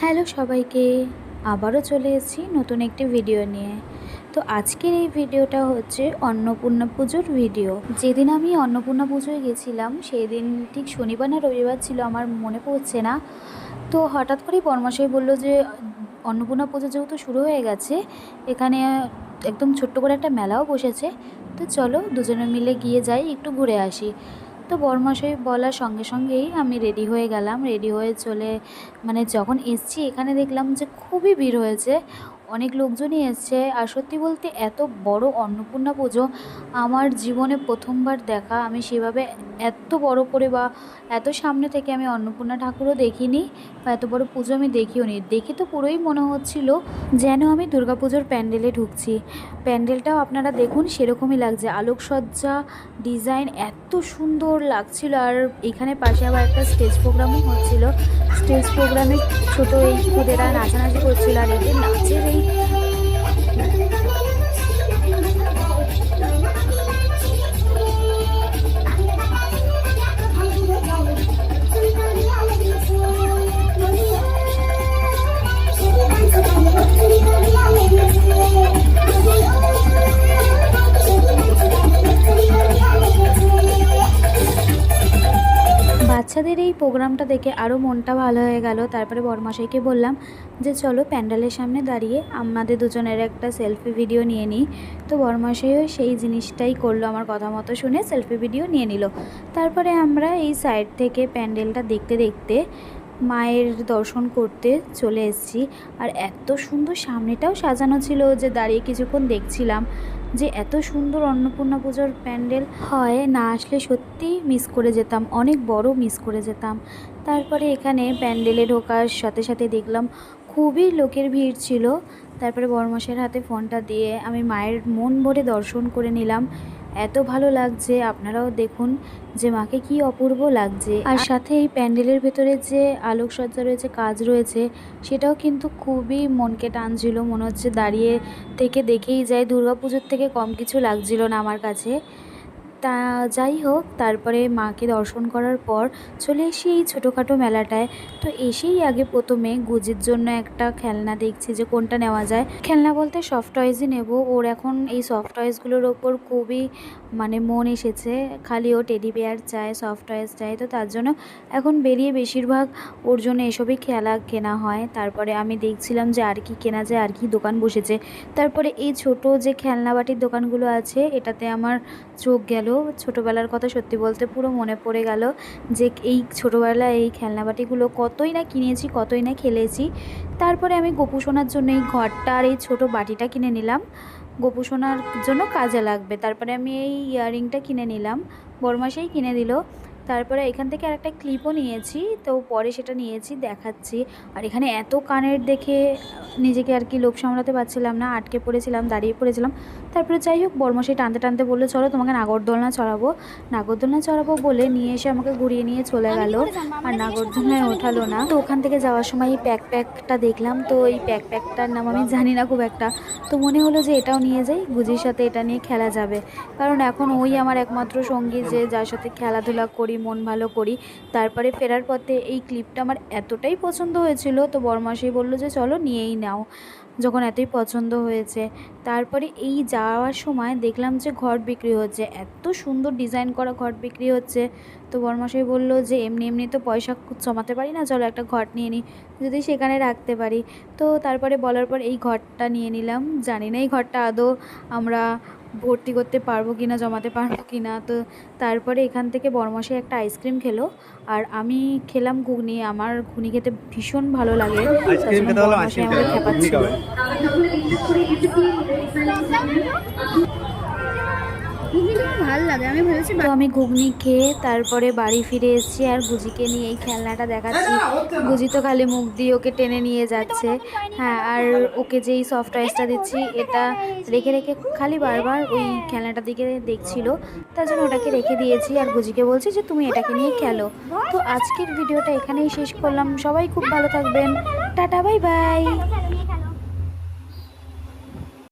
Hello সবাইকে, আবারও চলে এসেছি নতুন একটি ভিডিও নিয়ে। তো আজকের এই ভিডিওটা হচ্ছে অন্নপূর্ণা পুজোর ভিডিও যেদিন আমি অন্নপূর্ণা পুজোয় গেছিলাম সেই দিন ঠিক শনিবার না রবিবার ছিল, আমার মনে পড়ছে না। তো হঠাৎ করেই পরমাশাই বলল যে, অন্নপূর্ণা পুজো যেহেতু শুরু হয়ে গেছে, এখানে একদম ছোট্ট করে একটা মেলাও বসেছে। তো চলো দুজনে মিলে গিয়ে যাই, একটু ঘুরে আসি। তো বরমশাই বলার সঙ্গে সঙ্গেই আমি রেডি হয়ে গেলাম রেডি হয়ে চলে মানে যখন এসছি এখানে দেখলাম যে খুবই ভিড় হয়েছে। অনেক লোকজনই এসছে। আর সত্যি বলতে এত বড় অন্নপূর্ণা পুজো আমার জীবনে প্রথমবার দেখা। আমি সেভাবে এত বড় করে বা এত সামনে থেকে আমি অন্নপূর্ণা ঠাকুরও দেখিনি বা এত বড় পুজো আমি দেখিও নি। দেখে তো পুরোই মনে হচ্ছিল যেন আমি দুর্গাপুজোর প্যান্ডেলে ঢুকছি। প্যান্ডেলটাও আপনারা দেখুন, সেরকমই লাগছে। আলোকসজ্জা, ডিজাইন এত সুন্দর লাগছিল। আর এখানে পাশে আবার একটা স্টেজ প্রোগ্রামও হচ্ছিল। স্টেজ প্রোগ্রামে ছোট এই খুদেরা নাচানাচি করছিল আর এদের নাচের এই বাচ্চাদের এই প্রোগ্রামটা দেখে আরও মনটা ভালো হয়ে গেল। তারপরে বরমাসাইকে বললাম যে, চলো প্যান্ডেলের সামনে দাঁড়িয়ে আমাদের দুজনের একটা সেলফি ভিডিও নিয়ে নিই। তো বরমাসাইও সেই জিনিসটাই করল, আমার কথা মতো শুনে সেলফি ভিডিও নিয়ে নিল। তারপরে আমরা এই সাইড থেকে প্যান্ডেলটা দেখতে দেখতে মায়ের দর্শন করতে চলে এসেছি। আর এত সুন্দর সামনেটাও সাজানো ছিল যে দাঁড়িয়ে কিছুক্ষণ দেখছিলাম যে এত সুন্দর অন্নপূর্ণা পুজোর প্যান্ডেল হয়। না আসলে সত্যি মিস করে যেতাম, অনেক বড় মিস করে যেতাম। তারপরে এখানে প্যান্ডেলে ঢোকার সাথে সাথে দেখলাম খুবই লোকের ভিড় ছিল। তারপরে বরমাসের হাতে ফোনটা দিয়ে আমি মায়ের মন ভরে দর্শন করে নিলাম। এত ভালো লাগছে, আপনারাও দেখুন যে মাকে কি অপূর্ব লাগছে। আর সাথে এই প্যান্ডেলের ভেতরে যে আলোকসজ্জা রয়েছে, কাজ রয়েছে, সেটাও কিন্তু খুবই মনকে টানছিল। মনে হচ্ছে দাঁড়িয়ে থেকে দেখেই যায়। দুর্গাপুজোর থেকে কম কিছু লাগছিল না আমার কাছে। তা যাই হোক, তারপরে মাকে দর্শন করার পর চলে এসি এই ছোটোখাটো মেলাটায়। তো এসেই আগে প্রথমে গুজির জন্য একটা খেলনা দেখছি যে কোনটা নেওয়া যায়। খেলনা বলতে সফট টয়েসই নেব। ওর এখন এই সফট টয়েসগুলোর ওপর খুবই মানে মন এসেছে। খালি ও টেডি বেয়ার চায় সফট টয়েস চায়। তো তার জন্য এখন বেরিয়ে বেশিরভাগ ওর জন্য এসবই খেলা কেনা হয়। তারপরে আমি দেখছিলাম যে আর কি কেনা যায়, আর কি দোকান বসেছে। তারপরে এই ছোট যে খেলনা বাটির দোকানগুলো আছে, এটাতে আমার চোখ গেল ছোটোবেলার কথা সত্যি বলতে পুরো মনে পড়ে গেল যে এই ছোটোবেলায় এই খেলনাবাটিগুলো কতই না কিনেছি, কতই না খেলেছি। তারপরে আমি গোপু সোনার জন্য এই ঘরটা আর এই ছোটো বাটিটা কিনে নিলাম। গোপু সোনার জন্য কাজে লাগবে। তারপরে আমি এই ইয়াররিংটা কিনে নিলাম। বরমাসেই কিনে দিল। তারপরে এখান থেকে আরেকটা ক্লিপও নিয়েছি তো পরে সেটা নিয়েছি দেখাচ্ছি। আর এখানে এত কানের দেখে নিজেকে আর কি লোভ সামলাতে পারছিলাম না আটকে পড়েছিলাম দাঁড়িয়ে পড়েছিলাম। তারপরে যাই হোক বর্মশাই টানতে টানতে বলল চলো তোমাকে নাগরদোলনা চড়াবো। নাগরদোলনা চড়াবো বলে নিয়ে এসে আমাকে ঘুরিয়ে নিয়ে চলে গেল। আর নাগরদোলনায় ওঠালো না। তো ওখান থেকে যাওয়ার সময় এই প্যাক প্যাকটা দেখলাম। তো এই প্যাক প্যাকটার নাম আমি জানি না খুব একটা। তো মনে হলো যে এটাও নিয়ে যাই গুজির সাথে এটা নিয়ে খেলা যাবে। কারণ এখন ওই আমার একমাত্র সঙ্গী যে যার সাথে খেলাধুলা করি মন ভালো করি। তারপরে ফেরার পথে এই ক্লিপটা আমার এতটাই পছন্দ হয়েছিল, তো বরমাসেই বলল যে, চলো নিয়েই নাও। যখন এতই পছন্দ হয়েছে। তারপরে এই যাওয়ার সময় দেখলাম যে, ঘর বিক্রি হচ্ছে। এত সুন্দর ডিজাইন করা ঘর বিক্রি হচ্ছে। তো বরমাসাই বলল যে, এমনি এমনি তো পয়সা জমাতে পারি না, চলো একটা ঘর নিয়ে নিই যদি সেখানে রাখতে পারি। তো তারপরে বলার পর এই ঘরটা নিয়ে নিলাম। জানি না এই ঘরটা আদৌ আমরা ভর্তি করতে পারব কি না জমাতে পারব কি না তো তারপরে এখান থেকে বরমাসে একটা আইসক্রিম খেলো। আর আমি খেলাম ঘুগনি আমার ঘুগনি খেতে ভীষণ ভালো লাগে। খেপাচ্ছিল হবে ভালো লাগে আমি ভেবেছি তো আমি ঘুগনি খেয়ে তারপরে বাড়ি ফিরে এসেছি আর গুজিকে নিয়ে এই খেলনাটা দেখাচ্ছি। গুজি তো খালি মুখ দিয়ে ওকে টেনে নিয়ে যাচ্ছে। হ্যাঁ আর ওকে যেই সফট টয়েসটা দিচ্ছি এটা রেখে রেখে খালি বারবার ওই খেলনাটার দিকে দেখছিল। তার জন্য ওটাকে রেখে দিয়েছি আর গুজিকে বলছি যে তুমি এটাকে নিয়ে খেলো। তো আজকের ভিডিওটা এখানেই শেষ করলাম। সবাই খুব ভালো থাকবেন। Tata bye bye.